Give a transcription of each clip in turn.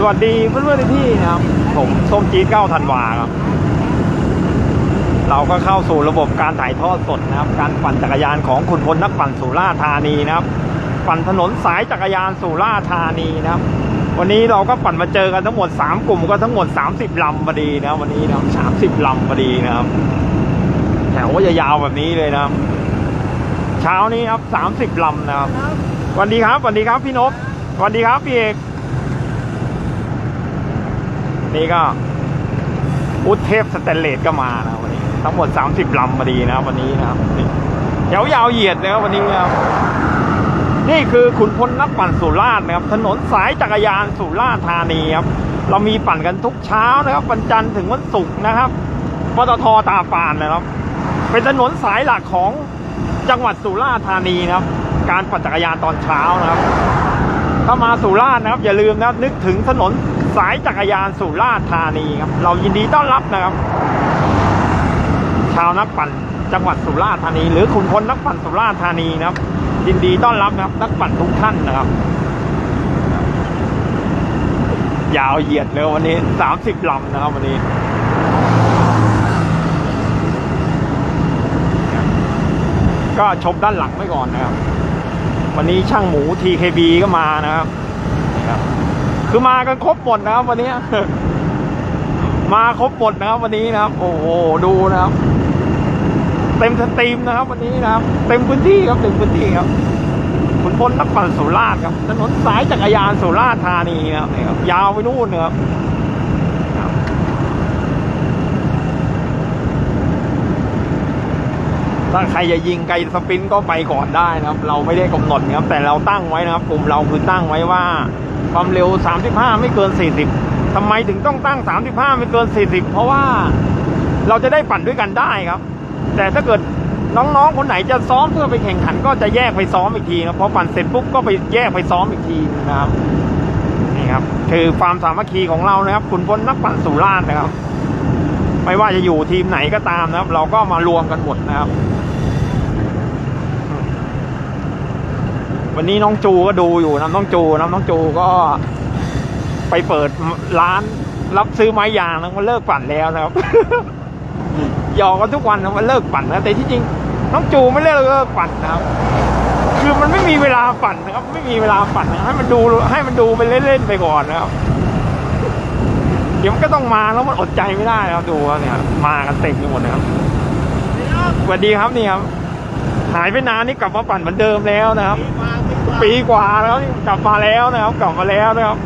สวัสดีเพื่อนๆที่นะครับ ผมส้มจี๊ดเก้าธันวาครับ เราก็เข้าสู่ระบบการถ่ายทอดสดนะครับ การปั่นจักรยานของขุนพลนักปั่นสุราธานีนะครับ ปั่นถนนสายจักรยานสุราธานีนะครับ วันนี้เราก็ปั่นมาเจอกันทั้งหมด 3 กลุ่มก็ทั้งหมด 30ลำพอดีนะวันนี้นะครับ30ลำพอดีนะครับแถวก็จะยาวแบบนี้เลยนะครับ เช้านี้ครับ30ลำนะครับสวัสดีครับสวัสดีครับพี่นพสวัสดีครับพี่เอก นี่ก็อุทเทพสเตนเลสก็มานะวันนี้ ทั้งหมด 30ลำพอดีนะวันนี้นะครับนี่แถวยาวเหยียดเลยครับวันนี้นะครับนี่คือขุนพลนักปั่นสุราษฎร์นะครับ ถนนสายจักรยานสุราษฎร์ธานีครับ เรามีปั่นกันทุกเช้านะครับวันจันทร์ถึงวันศุกร์นะครับปตทตาปานนะครับ เป็นถนนสายหลักของจังหวัดสุราษฎร์ธานีนะครับ การปั่นจักรยานตอนเช้านะครับ ถ้ามาสุราษฎร์นะครับ อย่าลืมนะนึกถึงถนน สายจักรยานสุราษฎร์ธานีครับ เรายินดีต้อนรับนะครับ ชาวนักปั่นจังหวัดสุราษฎร์ธานี หรือขุนพลนักปั่นสุราษฎร์ธานีนะครับ ยินดีต้อนรับนะครับ นักปั่นทุกท่านนะครับ ยาวเหยียดเลยวันนี้สามสิบลำนะครับ วันนี้ก็ชมด้านหลังไว้ก่อนนะครับ วันนี้ช่างหมู TKB ก็มานะครับ คือมากันครบหมดนะครับวันนี้ มาครบหมดนะครับวันนี้นะครับ โอ้โหดูนะครับ เต็มสตรีมนะครับ วันนี้นะครับ เต็มพื้นที่ครับเต็มพื้นที่ครับขุนพลนักปั่นสุราษฎร์ครับถนนสายจักรยานสุราษฎร์ธานีนะครับนี่ครับยาวไปนู่นนะครับ ถ้าใครจะยิงไกลสปินก็ไปก่อนได้นะครับ เราไม่ได้กำหนดนะครับ แต่เราตั้งไว้นะครับ กลุ่มเราคือตั้งไว้ว่า ความเร็ว 35 ไม่เกิน 40ทำไมถึงต้องตั้ง 35 ไม่เกิน 40 เพราะว่าเราจะได้ปั่นด้วยกันได้ครับ แต่ถ้าเกิดน้องๆ คนไหนจะซ้อมเพื่อไปแข่งขัน ก็จะแยกไปซ้อมอีกทีนะพอปั่นเสร็จปุ๊บก็ไปแยกไปซ้อมอีกทีนะครับนี่ครับ คือความสามัคคีของเรานะครับขุนพลนักปั่นสุราษฎร์นะครับ ไม่ว่าจะอยู่ทีมไหนก็ตามนะครับ เราก็มารวมกันหมดนะครับ วันนี้น้องจูก็ดูอยู่นะน้องจูนะน้องจูก็ไปเปิดร้านรับซื้อไม้ยางนะมันเลิกปั่นแล้วนะครับหยอกกันทุกวันนะมันเลิกปั่นนะแต่ที่จริง น้องจูไม่เลิกเลิกปั่นนะครับ คือมันไม่มีเวลาปั่นนะครับ ไม่มีเวลาปั่นนะให้มันดูให้มันดูไปเล่นๆไปก่อนนะครับเดี๋ยวมันก็ต้องมาแล้วมันอดใจไม่ได้ครับดูว่าเนี่ยมากันเต็มไปหมดนะครับสวัสดีครับนี่ครับหายไปนานนี่กลับมาปั่นเหมือนเดิมแล้วนะครับ ปีกว่าแล้วกลับมาแล้วนะครับ กลับมาแล้วนะครับ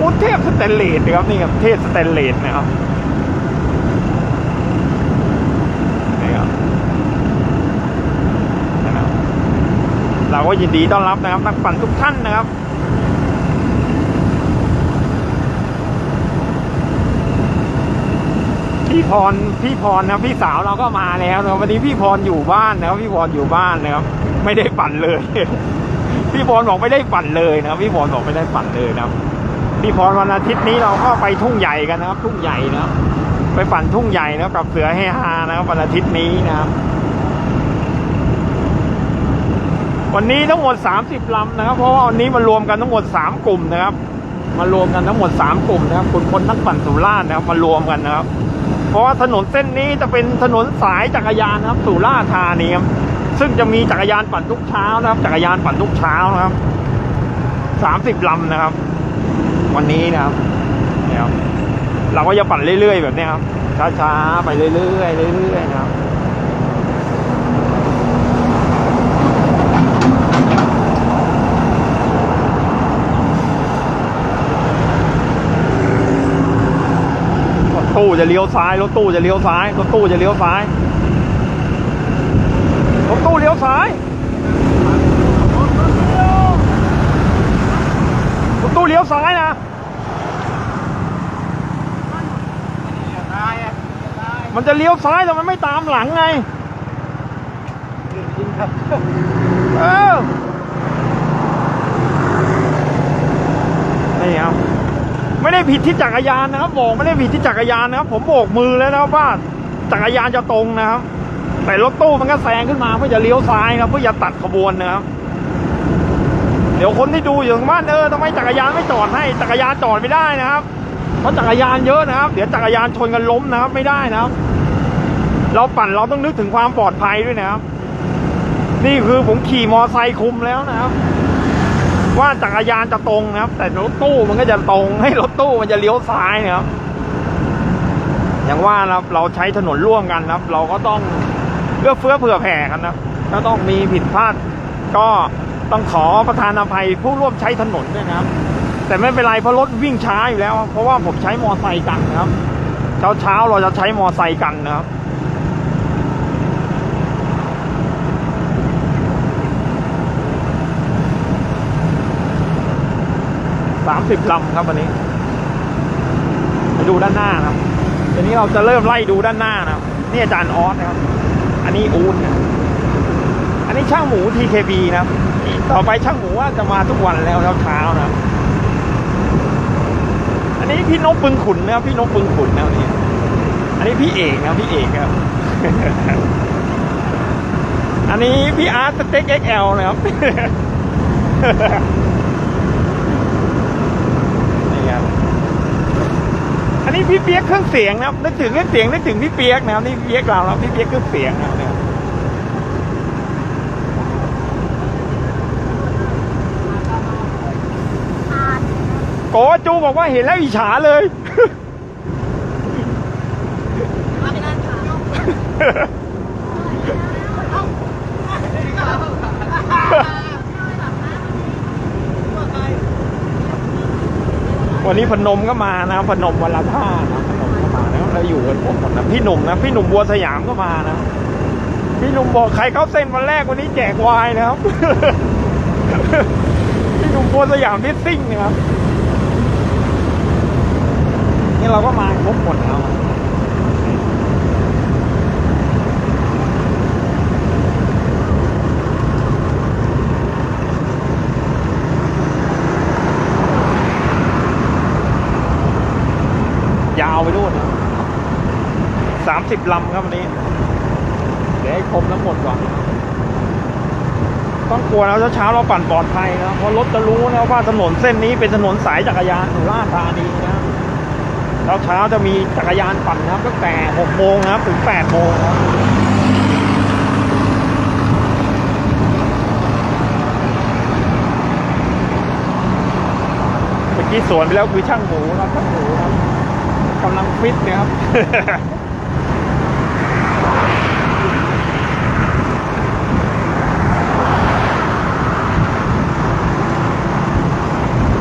อุยเทพสแตนเลสนะครับนี่ครับเทพสแตนเลสนะครับนี่ครับนะครับเราก็ยินดีต้อนรับนะครับ นักปั่นทุกท่านนะครับพี่พรพี่พรนะพี่สาวเราก็มาแล้วนะวันนี้พี่พรอยู่บ้านนะครับพี่พรอยู่บ้านนะครับ ไม่ได้ปั่นเลย พี่พรบอกไม่ได้ปั่นเลยนะครับพี่พรบอกไม่ได้ปั่นเลยนะครับพี่พรวันอาทิตย์นี้เราก็ไปทุ่งใหญ่กันนะครับ ทุ่งใหญ่นะครับไปปั่นทุ่งใหญ่นะครับกับเสือเฮฮานะครับวันอาทิตย์นี้นะครับ วันนี้ทั้งหมด 30ลำนะครับ เพราะว่าวันนี้มารวมกันทั้งหมด 3 กลุ่มนะครับ มารวมกันทั้งหมด 3 กลุ่มนะครับคนคนนักปั่นสุราษฎร์นะครับมารวมกันนะครับ เพราะว่าถนนเส้นนี้จะเป็นถนนสายจักรยานนะครับ สุราษฎร์ธานีครับ ซึ่งจะมีจักรยานปั่นทุกเช้านะครับ จักรยานปั่นทุกเช้านะครับสามสิบลำนะครับ วันนี้นะครับเนี่ยครับเราก็จะปั่นเรื่อยๆ แบบนี้ครับช้าๆไปเรื่อยๆเรื่อยๆนะครับรถตู้จะเลี้ยวซ้ายรถตู้จะเลี้ยวซ้ายรถตู้จะเลี้ยวซ้ายรถตู้เลี้ยวซ้ายรถตู้เลี้ยวซ้ายนะ มันจะเลี้ยวซ้ายแต่มันไม่ตามหลังไงเออนี่ครับไม่ได้ผิดที่จักรยานนะครับบอกไม่ได้ผิดที่จักรยานนะครับ ผมโบกมือแล้วนะครับว่าจักรยานจะตรงนะครับ แต่รถตู้มันก็แซงขึ้นมาเพื่อจะเลี้ยวซ้ายครับเพื่อจะตัดขบวนนะครับเดี๋ยวดี๋ยวคนที่ดูอยู่ทางบ้านเออทำไมจักรยานไม่จอดให้จักรยานจอดไม่ได้นะครับ เพราะจักรยานเยอะนะครับ เดี๋ยวจักรยานชนกันล้มนะครับ ไม่ได้นะครับ เราปั่นเราต้องนึกถึงความปลอดภัยด้วยนะครับ นี่คือผมขี่มอไซค์คุมแล้วนะครับ ว่าจักรยานจะตรงนะครับ แต่รถตู้มันก็จะตรงให้รถตู้มันจะเลี้ยวซ้ายนะครับอย่างว่านะครับเราใช้ถนนร่วมกันนะครับ เราก็ต้องเอื้อเฟื้อเผื่อแผ่กันนะถ้าต้องมีผิดพลาด ก็ต้องขอประธานอภัยผู้ร่วมใช้ถนนด้วยนะครับ แต่ไม่เป็นไรเพราะรถวิ่งช้าอยู่แล้ว เพราะว่าผมใช้มอไซค์กันนะครับ เช้าเช้าเราจะใช้มอไซค์กันนะครับสามสิบลำครับวันนี้ ไปดูด้านหน้านะครับทีนี้เราจะเริ่มไล่ดูด้านหน้านะครับนี่อาจารย์ออสนะครับ อันนี้อูดนะอันนี้ช่างหมู TKB นะครับ ต่อไปช่างหมูว่าจะมาทุกวันแล้วเช้าๆนะครับ นนี้พี่นกปึงขุนนะครับพี่นกปึงขุนนะครับนี่อันนี้พี่เอกนะพี่เอกครับ อันนี้พี่อาร์ตสเต็ก XL นะครับนี่ครับอันนี้พี่เปียกเครื่องเสียงนะครับนึกถึงเครื่องเสียงนึกถึงพี่เปียกนะครับนี่พี่เปียกเราแล้วพี่เปียกเครื่องเสียงนะครับเนี่ย โกจูบอกว่าเห็นแล้วอิจฉาเลย วันนี้พนมก็มานะพนมวันละท่านะพนมก็มานะเราอยู่กันพวกหมดนะพี่หนุ่มนะพี่หนุ่มบัวสยามก็มานะพี่หนุ่มบอกใครเข้าเส้นวันแรกวันนี้แจกวายนะครับ พี่หนุ่มบัวสยามที่ซิ่งนะครับ นี่เราก็มาครบหมดแล้วยาวไปด้วยสามสิบลำครับวันนี้ เดี๋ยวให้ครบทั้งหมดก่อน ต้องกลัวแล้วเช้าเราปั่นปลอดภัยนะ เพราะรถจะรู้นะว่าถนนเส้นนี้เป็นถนนสายจักรยานสุราษฎร์ธานีนะ แล้วเช้าจะมีจักรยานปั่นนะครับตั้งแต่ 6 โมงครับถึง 8 โมงครับเมื่อกี้สวนไปแล้วคือช่างหมูครับช่างหมูครับกำลังฟิตนะครับ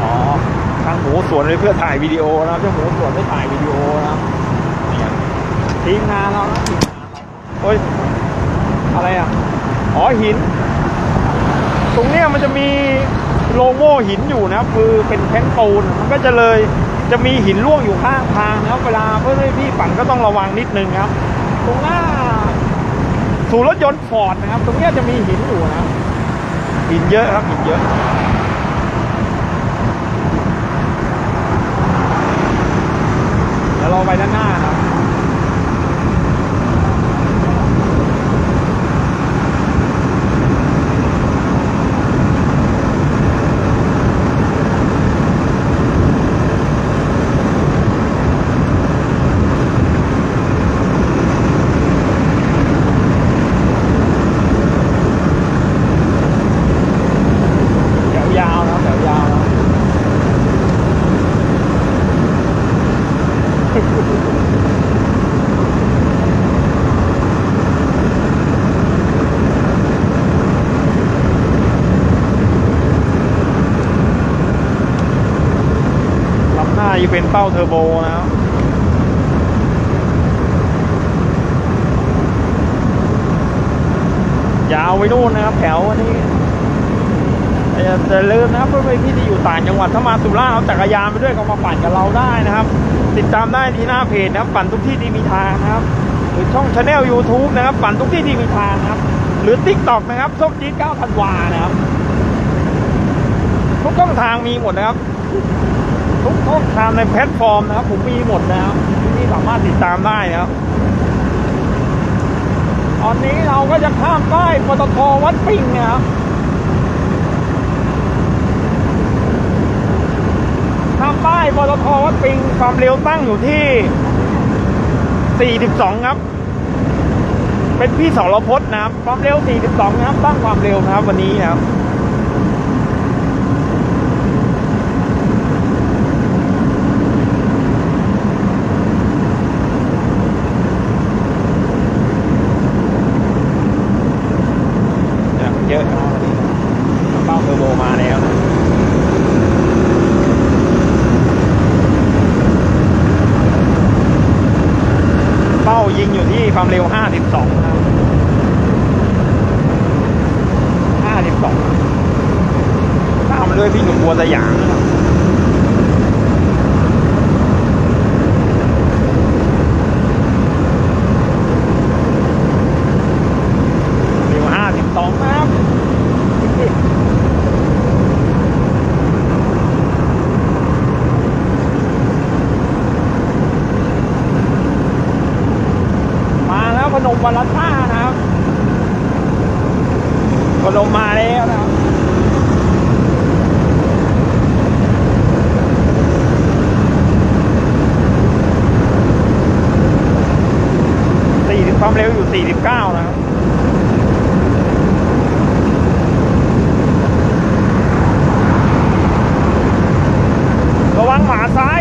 อ๋อทางห มูสวนเลยเพื่อถ่ายวิดีโอนะครับเจ้าหมูสวนไม่ถ่ายวิดีโอนะครับทีมงานเรานะทีมงานโอ้ยอะไรอะอ๋อหิน ตรงเนี้ยมันจะมีโลโก้หินอยู่นะครับคือเป็นแท่งปูนมันก็จะเลยจะมีหินร่วงอยู่ข้างทางนะครับ เวลาเพื่อนพี่ปั่นก็ต้องระวังนิดนึงครับ ตรงหน้าสู่รถยนต์ฟอร์ดนะครับ ตรงเนี้ยจะมีหินอยู่นะหินเยอะครับหินเยอะ ดี๋ยวเราไปด้านหน้าครับ แถวยาวนะแถวยาวนะ ลำหน้าจะ เป็นเป้าเทอร์โบนะครับยาวไปนู่นนะครับ แถวอันนี้อย่าลืมนะครับเพื่อนๆที่ที่อยู่ต่างจังหวัดถ้ามาสุราษฎร์เอาจักรยานไปด้วยก็มาปั่นกับเราได้นะครับ ติดตามได้ที่หน้าเพจนะครับ ปั่นทุกที่ที่มีทางนะครับ หรือช่องช anel YouTube นะครับ ปั่นทุกที่ที่มีทางนะครับ หรือ TikTok นะครับส้มจี๊ด9ธันวานะครับทุกช่องทางมีหมดนะครับ ทุกช่องทางในแพลตฟอร์มนะครับ ผมมีหมดแล้วที่สามารถติดตามได้ครับ ตอนนี้เราก็จะข้ามป้ายปตทวัดปิงนะครับข้ามป้ายปตทวัดปิงความเร็วตั้งอยู่ที่ 42 ครับ เป็นพี่สรพจน์นะครับ ความเร็ว 42 นะครับ ตั้งความเร็วนะครับ วันนี้นะครับ ความเร็ว 52ครับ52ตามมาด้วยพี่หนุ่มบัวสยามนะครับเร็ว 52 นะครับ มาแล้วพนมวันละท่านะครับพนมมาแล้วนะครับสี่สิบความเร็วอยู่สี่สิบเก้านะครับระวังหมาซ้าย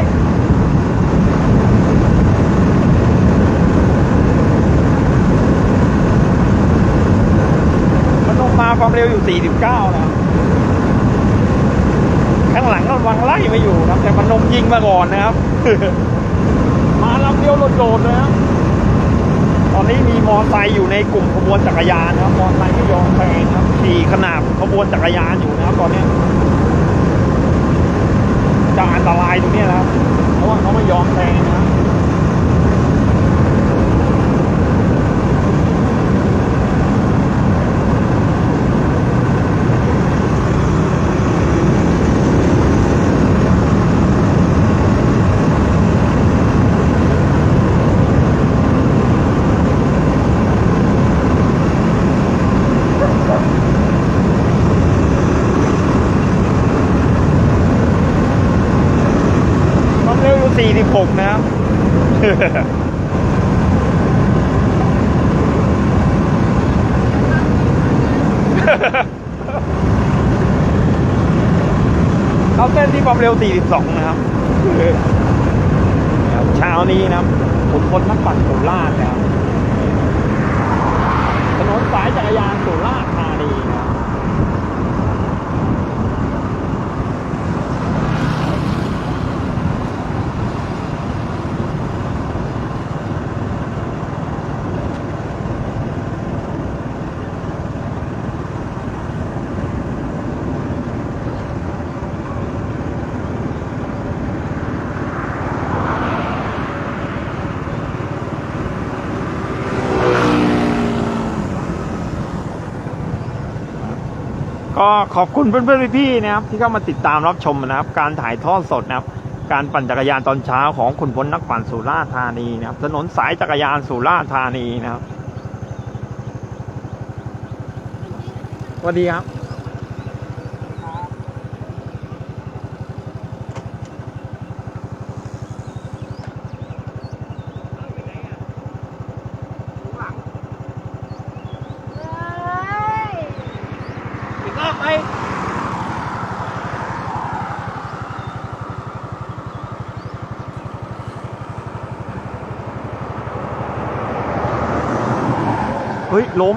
มันลงมาความเร็วอยู่ 49 นะ ข้างหลังก็วังไล่มาอยู่ครับ แต่มันนมยิงมาก่อนนะครับ มาลำเดียวโดดๆเลยครับตอนนี้มีมอไซค์อยู่ในกลุ่มขบวนจักรยานนะครับ มอไซค์ไม่ยอมแซงครับขี่ขนาบขบวนจักรยานอยู่นะครับ ตอนนี้จะอันตรายตรงนี้นะครับ เพราะว่าเขาไม่ยอมแซงนะครับ ความเร็ว อยู่46นะครับเขาเส้นที่ความเร็ว 42 นะครับครับ เช้านี้นะครับขุนพลนักปั่นสุราษฎร์นะครับ ถนนสายจักรยานสุราษฎร์ธานีนะครับ ก็ขอบคุณเพื่อนๆพี่ๆนะครับที่เข้ามาติดตามรับชมนะครับ การถ่ายทอดสดนะครับ การปั่นจักรยานตอนเช้าของคุณพลนักปั่นสุราษฎร์ธานีนะครับ ถนนสายจักรยานสุราษฎร์ธานีนะครับสวัสดีครับ อีกรอบไปเฮ้ย ล้ม